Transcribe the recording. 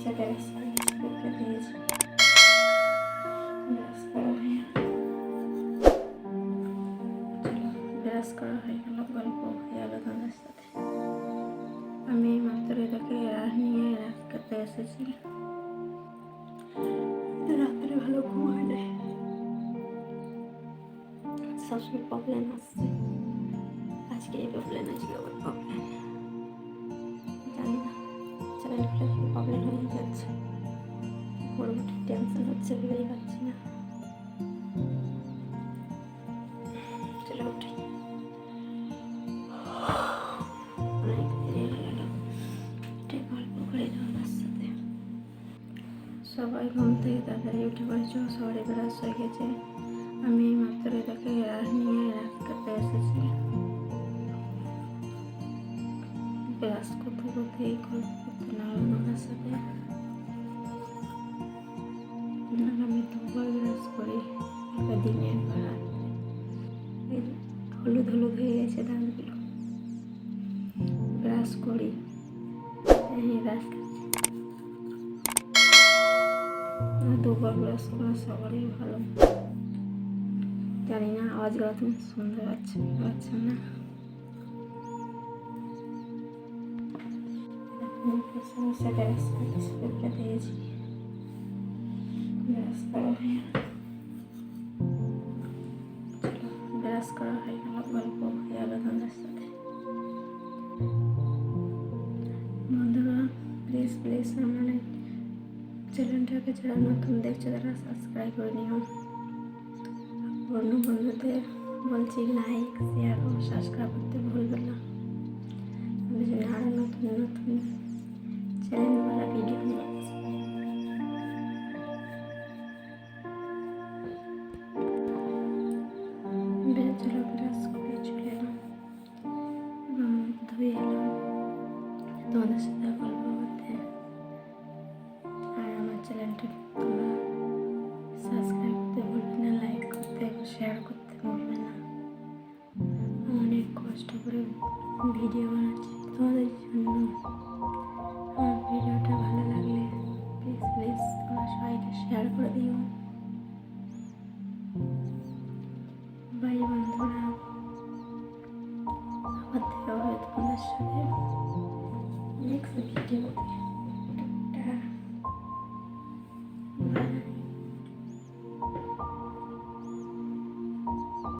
সমস্যা ব্যাস করে দিয়েছি ব্যাস ব্রাশ করা হয়ে গেল, গল্প হয়ে সাথে। আমি মাত্র এটাকে নিয়ে রাখতে এসেছি রাত্রে ভালো ঘুম হয় না সবসময় প্রবলেম আসছে। আজকে এই প্রবলেম আজকে আবার প্রবলেম করব টেনশন হচ্ছে, ভেবেই পাচ্ছি না। চলো উঠি। সবাই ঘুম থেকে তাড়াতাড়ি উঠে পড়েছ, সবাই ব্রাশ হয়ে গেছে। আমি মাত্র এটাকে নিয়ে রাখতে এসেছি। ব্রাশ করতে করতে এই গল্প করতে আমার সাথে। হলুদ হলুদ হয়ে গেছে দাঁতগুলো। ব্রাশ করি। এই ব্রাশ করছি। দুবার ব্রাশ করা সবারই ভালো। জানি না আওয়াজগুলো তুমি শুনতে পাচ্ছ পাচ্ছ না। সমস্যা দিয়েছি ব্রাশ হয়ে ব্রাশ করা হয়ে গেল গল্প হয়ে তোমাদের সাথে। বন্ধুরা প্লিজ প্লিজ আমার চ্যানেলটাকে যারা নতুন দেখছে, তারা সাবস্ক্রাইব করে নিও। অন্য বন্ধুদের বলছি লাইক শেয়ার ও সাবস্ক্রাইব করতে ভুলবে না। আমি আরও নতুন নতুন চলো ব্রাশ করে চলে এলাম এবং ধুয়ে এলাম তোমাদের সাথে গল্প করতে আর আমার চ্যানেলটা তোমরা সাবস্ক্রাইব করতে ভুলবে না লাইক করতে শেয়ার করতে ভুলবে না অনেক কষ্ট করে ভিডিও বানাচ্ছি তোমাদের জন্য বাই বন্ধুরা আমার দেখা হবে তোমাদের সাথে